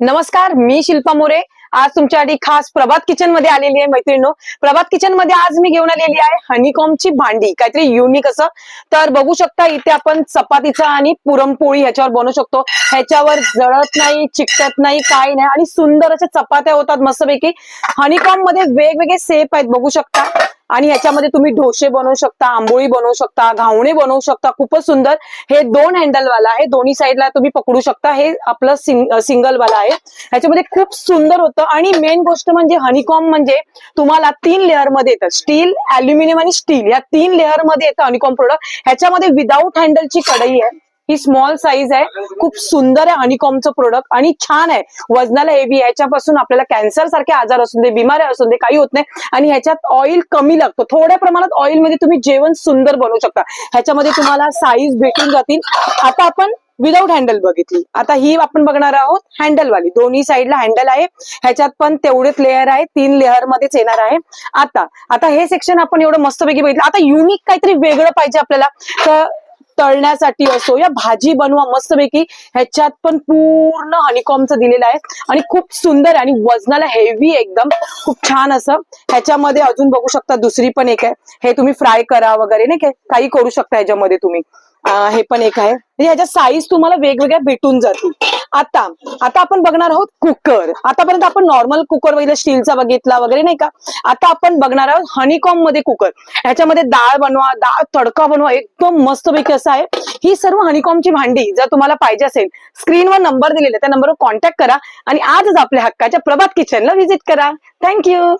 नमस्कार मी शिल्पा मोरे. आज तुमच्यासाठी खास प्रभात किचनमध्ये आलेली आहे मैत्रिणीनो. प्रभात किचनमध्ये आज मी घेऊन आलेली आहे हनीकॉमची भांडी. काहीतरी युनिक असं. तर बघू शकता इथे आपण चपातीचा आणि पुरणपोळी ह्याच्यावर बनवू शकतो. ह्याच्यावर जळत नाही चिकटत नाही काय नाही. आणि सुंदर अशा चपात्या होतात मस्तपैकी. हनीकॉममध्ये वेगवेगळे सेप आहेत बघू शकता. आणि याच्यामध्ये तुम्ही ढोसे बनवू शकता आंबोळी बनवू शकता घावणे बनवू शकता खूपच सुंदर. हे दोन हँडल वाला आहे दोन्ही साईडला तुम्ही पकडू शकता. हे आपलं सिंगल वाला आहे. ह्याच्यामध्ये खूप सुंदर होतं आणि मेन गोष्ट म्हणजे हनीकॉम म्हणजे तुम्हाला तीन लेअरमध्ये येतं. स्टील अल्युमिनियम आणि स्टील या तीन लेअरमध्ये येतं हनीकॉम प्रोडक्ट ह्याच्यामध्ये विदाऊट हँडलची कढई आहे. ही स्मॉल साईज आहे. खूप सुंदर आहे हनीकॉमचं प्रोडक्ट आणि छान आहे. वजनाला हेवी याच्यापासून आपल्याला कॅन्सर सारखे आजार असून दे बिमाऱ्या असून दे काही होत नाही. आणि ह्याच्यात ऑइल कमी लागतो. थोड्या प्रमाणात ऑइलमध्ये तुम्ही जेवण सुंदर बनवू शकता. ह्याच्यामध्ये तुम्हाला साईज भेटून जातील. आता आपण विदाउट हँडल बघितली. आता ही आपण बघणार आहोत हँडलवाली दोन्ही साईडला हँडल आहे. ह्याच्यात पण तेवढेच लेअर आहे तीन लेअर मध्येच येणार आहे. आता आता हे सेक्शन आपण एवढं मस्तपैकी बघितलं. आता युनिक काहीतरी वेगळं पाहिजे आपल्याला. तर तळण्यासाठी असो या भाजी बनवा मस्तपैकी. ह्याच्यात पण पूर्ण हनीकॉमचं दिलेलं आहे. आणि खूप सुंदर आणि वजनाला हेवी एकदम. खूप छान असं. ह्याच्यामध्ये अजून बघू शकता दुसरी पण एक आहे. हे तुम्ही फ्राय करा वगैरे नाही काय काही करू शकता ह्याच्यामध्ये तुम्ही. हे पण एक आहे. म्हणजे ह्याच्या साईज तुम्हाला वेगवेगळ्या भेटून जातील. आता आता आपण बघणार आहोत कुकर. आतापर्यंत आपण नॉर्मल कुकर वगैरे स्टीलचा बघितला वगैरे नाही का? आता आपण बघणार आहोत हनीकॉममध्ये कुकर ह्याच्यामध्ये डाळ बनवा डाळ तडका बनवा एकदम मस्तपैकी असं आहे. ही सर्व हनीकॉमची भांडी जर तुम्हाला पाहिजे असेल स्क्रीनवर नंबर दिलेला त्या नंबरवर कॉन्टॅक्ट करा. आणि आजच आपल्या हक्काच्या प्रभात किचनला व्हिजिट करा. थँक्यू